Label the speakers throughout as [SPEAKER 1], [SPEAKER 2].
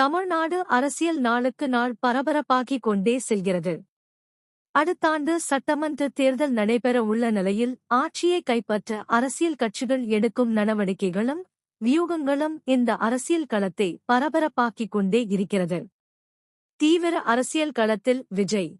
[SPEAKER 1] தமிழ்நாடு அரசியல் நாளுக்கு நாள் பரபரப்பாகிக் கொண்டே செல்கிறது. அடுத்தாண்டு சட்டமன்ற தேர்தல் நடைபெற உள்ள நிலையில் ஆட்சியை கைப்பற்ற அரசியல் கட்சிகள் எடுக்கும் நடவடிக்கைகளும் வியூகங்களும் இந்த அரசியல் களத்தை பரபரப்பாக்கிக் கொண்டே இருக்கிறது. தீவிர அரசியல் களத்தில் விஜய்.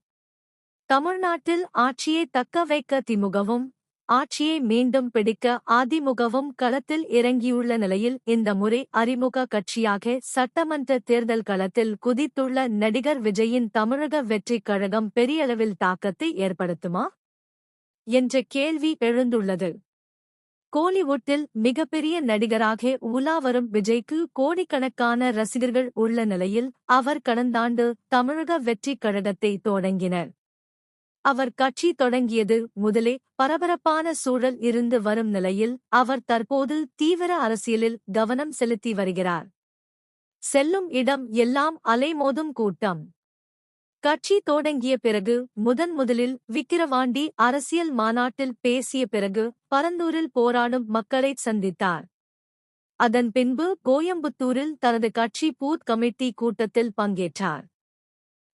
[SPEAKER 1] தமிழ்நாட்டில் ஆட்சியை தக்க வைக்க திமுகவும் ஆட்சியை மீண்டும் பிடிக்க அதிமுகவும் களத்தில் இறங்கியுள்ள நிலையில் இந்த முறை அறிமுக கட்சியாக சட்டமன்ற தேர்தல் களத்தில் குதித்துள்ள நடிகர் விஜயின் தமிழக வெற்றிக் கழகம் பெரியளவில் தாக்கத்தை ஏற்படுத்துமா? என்ற கேள்வி எழுந்துள்ளது. கோலிவுட்டில் மிகப்பெரிய நடிகராக உலாவரும் விஜய்க்கு கோடிக்கணக்கான ரசிகர்கள் உள்ள நிலையில் அவர் கடந்தாண்டு தமிழக வெற்றிக் கழகத்தை தொடங்கினர். அவர் கட்சி தொடங்கியது முதலே பரபரப்பான சூழல் இருந்து வரும் நிலையில் அவர் தற்போது தீவிர அரசியலில் கவனம் செலுத்தி வருகிறார். செல்லும் இடம் எல்லாம் அலைமோதும் கூட்டம். கட்சி தொடங்கிய பிறகு முதன் முதலில் விக்கிரவாண்டி அரசியல் மாநாட்டில் பேசிய பிறகு பரந்தூரில் போராடும் மக்களைச் சந்தித்தார். அதன் பின்பு கோயம்புத்தூரில் தனது கட்சி பூத் கமிட்டி கூட்டத்தில் பங்கேற்றார்.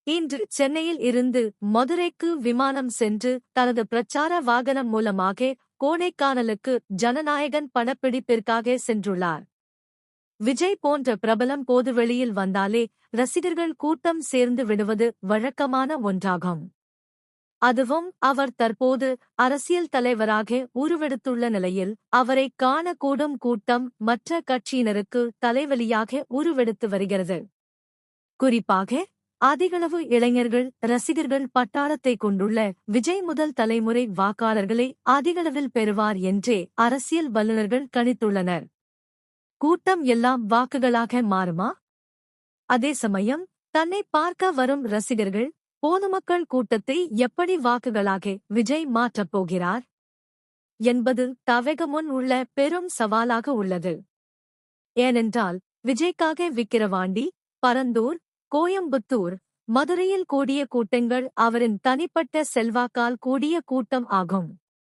[SPEAKER 1] இன்று சென்னையில் இருந்து மதுரைக்கு விமானம் சென்று தனது பிரச்சார வாகனம் மூலமாக கோடைக்கானலுக்கு ஜனநாயகன் படப்பிடிப்பிற்காக சென்றுள்ளார். விஜய் போன்ற பிரபலம் போது வெளியில் வந்தாலே ரசிகர்கள் கூட்டம் சேர்ந்து விடுவது வழக்கமான ஒன்றாகும். அதுவும் அவர் தற்போது அரசியல் தலைவராக உருவெடுத்துள்ள நிலையில் அவரை காணக்கூடும் கூட்டம் மற்ற கட்சியினருக்கு தலைவலியாக உருவெடுத்து வருகிறது. குறிப்பாக அதிகளவு இளைஞர்கள் ரசிகர்கள் பட்டாளத்தை கொண்டுள்ள விஜய் முதல் தலைமுறை வாக்காளர்களை அதிகளவில் பெறுவார் என்றே அரசியல் வல்லுநர்கள் கணித்துள்ளனர். கூட்டம் எல்லாம் வாக்குகளாக மாறுமா? அதே சமயம் தன்னை பார்க்க வரும் ரசிகர்கள் பொதுமக்கள் கூட்டத்தை எப்படி வாக்குகளாக விஜய் மாற்றப் போகிறார்? என்பது தவேகமுன் உள்ள பெரும் சவாலாக உள்ளது. ஏனென்றால் விஜய்க்காக விக்கிரவாண்டி பரந்தூர் கோயம்புத்தூர் மதுரையில் கூடிய கூட்டங்கள் அவரின் தனிப்பட்ட செல்வாக்கால் கூடிய கூட்டம் ஆகும்.